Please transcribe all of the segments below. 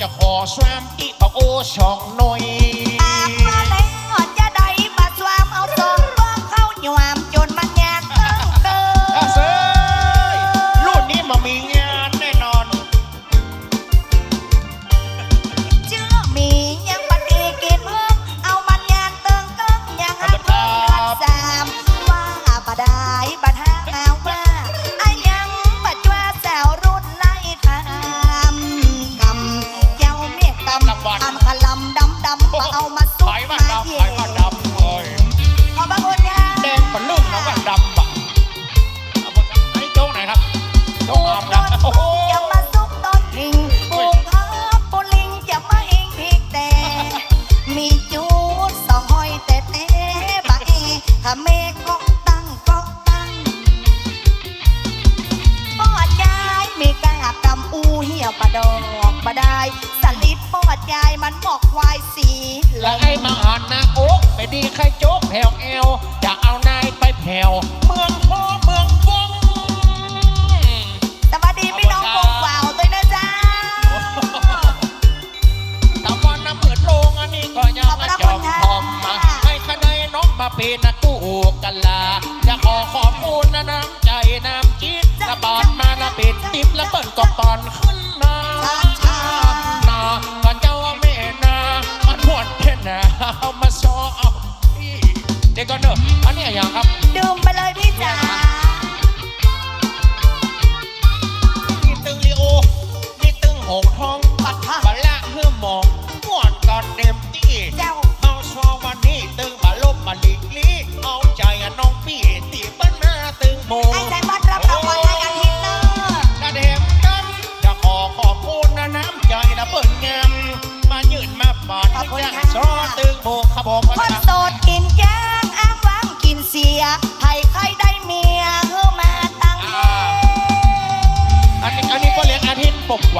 จะขอสวามอีโอช่องหน่อย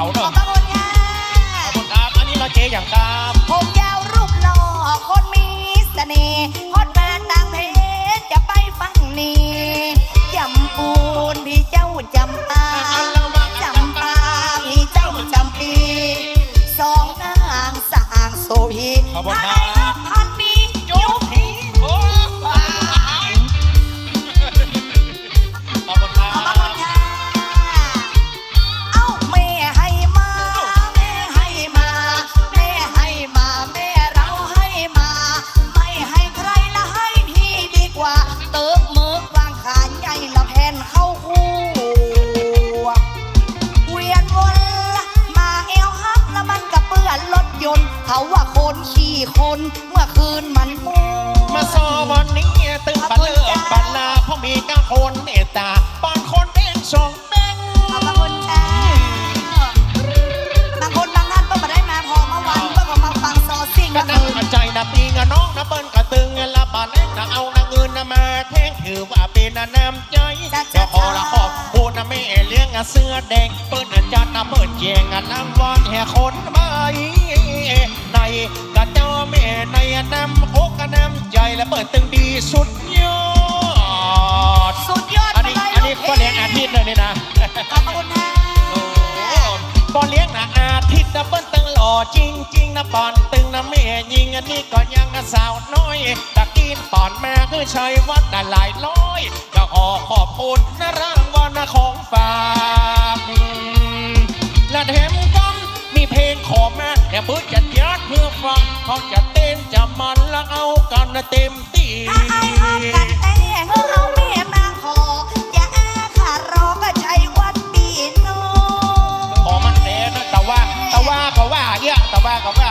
าวขอเนาะระคุณค่ะ ขอบคุณครับ อันนี้เราเจ๊อย่างตาม สอวันนี้ตื่นปัเลิกปันลาเพราะมีก้าคนเมตตาบางคนเอนสองแบงบางคนณจ้บางคนบางท่านก็มาได้มาพอเมื่อวันก็มาฟังซอสิ่งก็นั่งใจนะปีงะน้องนะเปิ้ลกะตึงเงละบานเล็กนะเอานะเงินนะมาแท่งถือว่าเป็นน้ำใจจะขอละหอบพูดนะแม่เลี้ยงเสื้อแดงเปิ้ลจัดนะเปิ้ลแจงนะนางวันแห่คนไปในกระ แม่ในน้ำอกน้ำใจและเปิดตึงดีสุดยอด สุดยอดอันนี้อันนี้ก็เลี้ยงอาทิตย์เลยนี่นะขอบคุณค่ะบอเลี้ยงนะอาทิตย์นะเปิ้ลตึงหล่อจริงจริงนะปอนตึงนะแม่ยิงอันนี้ก็ยังสาวน้อยตะกินปอนแม่คือชัยวัดนะหลายร้อยก็ขอขอบคุณนะรางวัลนะของฝากและเทม ขอแม่แต่เพื่อจะยักเพื่อฟัง เขาจะเต้นจะมันแล้วเอากันเต็มตีไอ้ห้กันแต่เขาไม่มาขอ อย่าอ้าขรอก็ใช้วัดปีโนขอมันเต้นแต่ว่าแต่ว่าเขาว่าเยอะแต่ว่าเขาว่า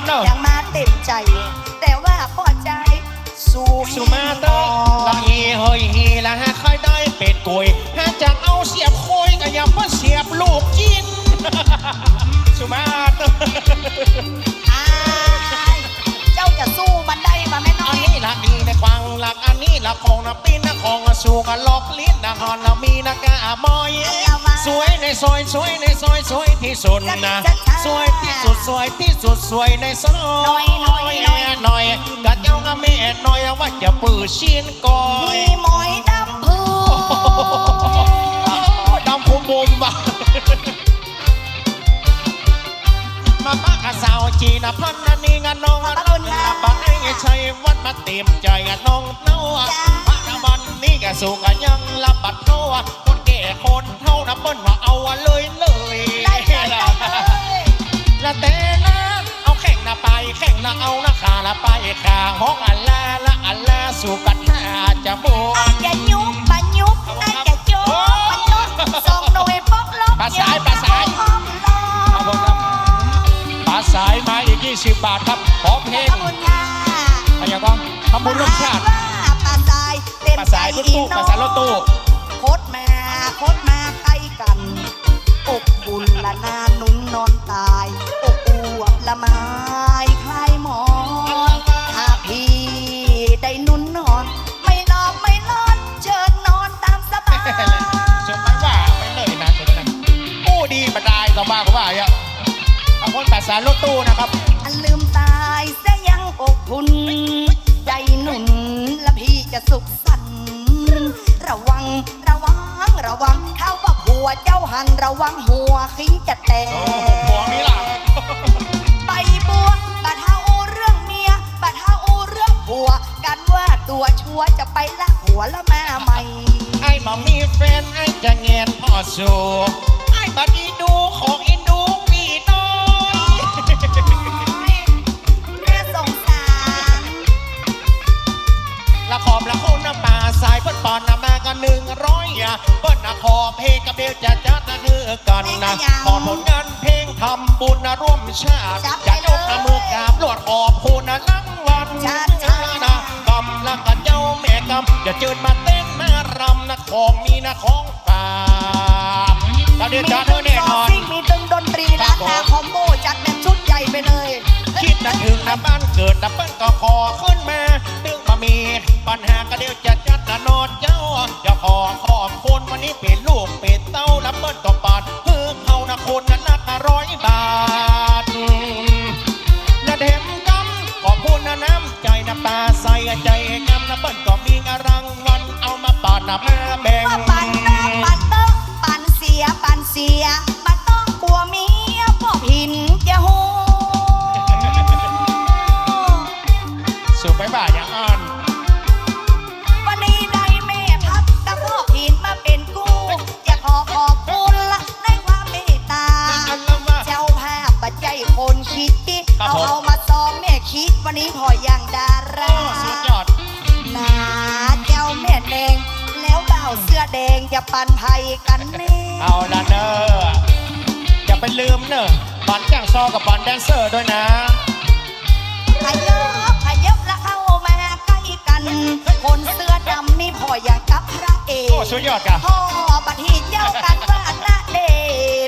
สุมาด้วยนะครับเนาะยังมาเต็มใจ แต่ว่าพอใจ สู้สุมาเตอร์ละอีเฮยฮีละฮะค่อยได้เป็ดกุยถ้าจะเอาเสียบโคยก็อย่ามาเสียบลูกจิน สุมาเตอร์ นนี้ละของนะปีนนะของนะสู่กันลอกลิ้นนะฮอนนะมีนะกะมอย สวยในซอยสวยในซอยสวยที่สุดนะสวยที่สุดสวยที่สุดสวยในซอยหน่อยกัดเจ้ากับแม่หน่อยว่าจะปื้อชิ้นก่อมียหมอยดำพืชดำพุมบุมบ่ะ มาป้ากะสาวจีนพันนันนี่งานน้องอันนั้นนะบ้านไอ้ชัยวัดมาเต็มใจอะน้องเนาะพระวันนี้ก็สูงกันยังรับบัตรเนาะคนแก่คนเท่านะเปิ้นว่าเอาอะเลยเลยได้เลยได้เลยละแต่นะเอาแข่งนะไปแข่งนะเอานะขาละไปขาห้องอัลลาละอัลลาสู่กันหาจะบว อานจจะยุบปะยุบอาจจะจุบปะจุบส่งหน่วยปกลบปลาสายปลาสา สายมาอีก 20 บาทครับขอเพลงขอบคุณค่ะอะไรบ้างทำบุญร่วมชาติว่าปลาสายเต็มปลาใจสายรถอีตู้น้ปอลางสายรถตู้โคตรมาโคตรมาใกล้กันอบบุญละนาหนุนนอนตายอบอวบละไม้คลายหมอนถ้าพี่ได้หนุนนอน ไม่นอนไม่นอนเชิญนอนตามสบายเชื่อไหมว่าไม่เลยนะตัวนั้นอู้ดีมาได้ต่อมาก็ว่าอะ เอาคนปลาสายรถตู้นะครับ อันลืมตายเสียยังอกทุนใจหนุนและพี่จะสุขสันต์ระวังระวังระวังเขาว่าผัวเจ้าหันระวังหัวขิงจะแตโอ้โหหัวกมีหลังใบบัวบัดเฮาเรื่องเมียบัดเฮาเรื่องผัว กันว่าตัวชัวจะไปละหัวละมาใหม่ ไอ้มามีแฟนไอ้จะเงียนพ่อสูไอ้บัดดีดูของ กันหนึ่งร้อยอะเปิ้นนะขอเพลงกับเบลจะจัดนะคือกันนะขอผลงานเพลงทำบุญนะร่วมชาติจะยกมือกราบลวดขอบคุณนะนั่งวันนะกำลังกับเจ้าแม่กำอย่าเจิญมาเต้นมารำนะของมีนะของฝากแล้วเดี๋ยวจัดเธอแน่นอนมีมีตึงดนตรีร้านนาคอมโบจัดเป็นชุดใหญ่ไปเลย คิดนะถึงนะบ้านเกิดนะเปิ้นก็ขอขึ้นมา เบ่าวเสื้อแดงจะปันภัยกันแน่เอาละเนอะอย่าไปลืมเนอะบอลแจ้งซอกับบอลแดนเซอร์ด้วยนะขยับขยับแล้วเข้ามาใกล้กัน คนเสื้อดำนี่พออย่างกับพระเอโอ้กสุดยอดกะพ่อบัดทีเจ้ากันว่าหน้าเด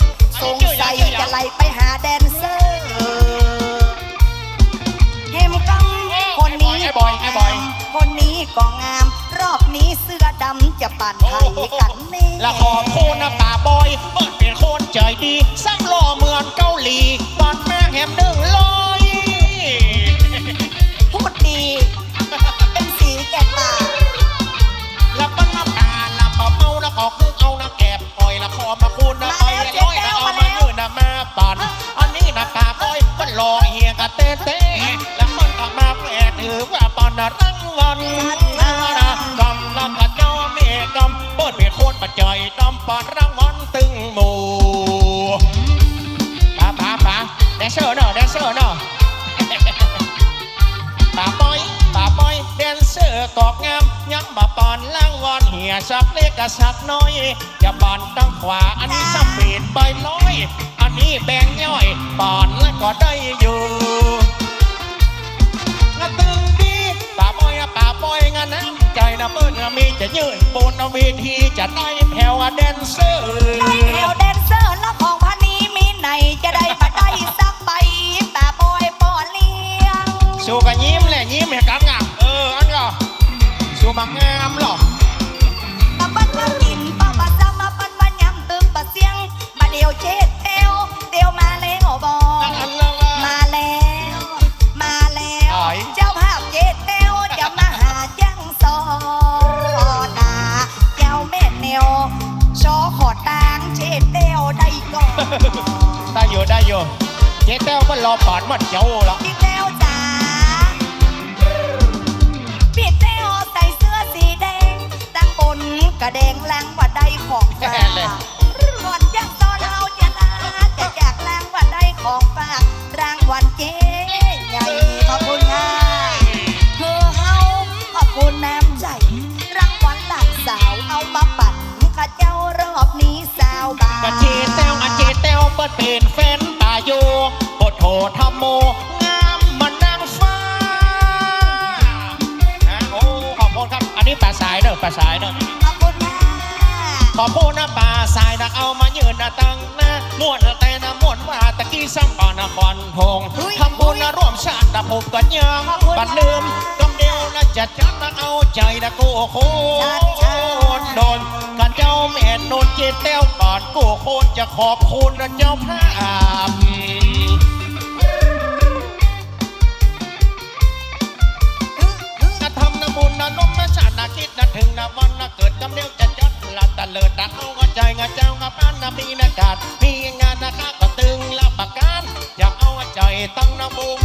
ชสงสัยจะไล่ไปหาแดนเซอร์เฮมกังคนนี้ก็งามคนนี้ก็งาม รอบนี้เสื้อดำจะปั่นไทยกันแน่ละขอบคุณนะป่าบอยเปิดเป็นคนใจดีซ้ำรอเหมือนเกาหลีตอนแม่แฮมหนึ่งล้อ แดนเซอร์เนาะป่าปอยป่าปอยแดนเซอร์กอกงามยังมาปอนล่างวอนเหียสักเล็กกับสักน้อยอย่าปอนตั้งขวาอันนี้สปีดใบลอย อันนี้แบ่งย่อยปอนและก็ได้อยู่งะตึงดีป่าบอยอะป่าบอยงะน้ำใจนะเปิ้ลมีจะยืนบนเวทีจะได้แผวแดนเซอร์ได้แถวแดนเซอร์แล้วของพันนี้มีไหนจะได้มาได้ สักใบป่าบอยปอเลี้ยง สู้กันยิ้มแหละยิ้มให้กันงามเอออันก็สู้บักงามหรอกมาปั้นมากินป้ามาซ้ำมาปั้นมายำตึมปะเสียงมาเดียวเช็ดเอวเดียวมาแล้วบออันละว่ามาแล้ว มาแล้วอ๋อยเจ้าภาพเจ็ดเอวจะมาหาจังซอนาเจ้าแม่แนวชอขอตางเจ็ดเอวได้ก่อน ได้อยู่ได้อยู่ เจ๊แต้วมันรอปอดมันเจ้าหรอกพี่แต้วจ๋าพี่แต้วใส่เสื้อสีแดง ตั้งบนกระแดงลังว่าได้ของฝากก่อนจะตอนเราจะลาจะจากลังว่าได้ของฝากรางวัลเจ๊ใหญ่ขอบคุณค่ะเธอเฮาขอบคุณน้ำใจ รางวัลหลานสาวเอามาปั่นข้าเจ้ารอบนี้สาวบาทกะเจแต้วกะเจแต้วเปิดเป็นแฟน คุณครับอันนี้ป่าสายเนอะป่าสายเนอะขอบคุณค่ะขอบคุณนะป่าสายนะเอามายืนนะตั้งนะม่วนนะแต่นะม่วนว่าตะกี้ซ้ำปานครพงทำบุญนะร่วมชาตินะผูกกันยังบัดลืมกำเดียวนะจะจัดนะเอาใจนะกูโคตรโดนกันเจ้าแม่นนเจแต้วก่อนกูโคนจะขอบคุณนะเจ้าภาพ ถึงนะวันนะเกิดจำเดียวจะจัดละตะเลิดนะเอาก็ใจงาเจ้างะป้านนะมีนากาดมีงานนะข้าก็ตึงละประการอยากเอาใจตั้งนะบุง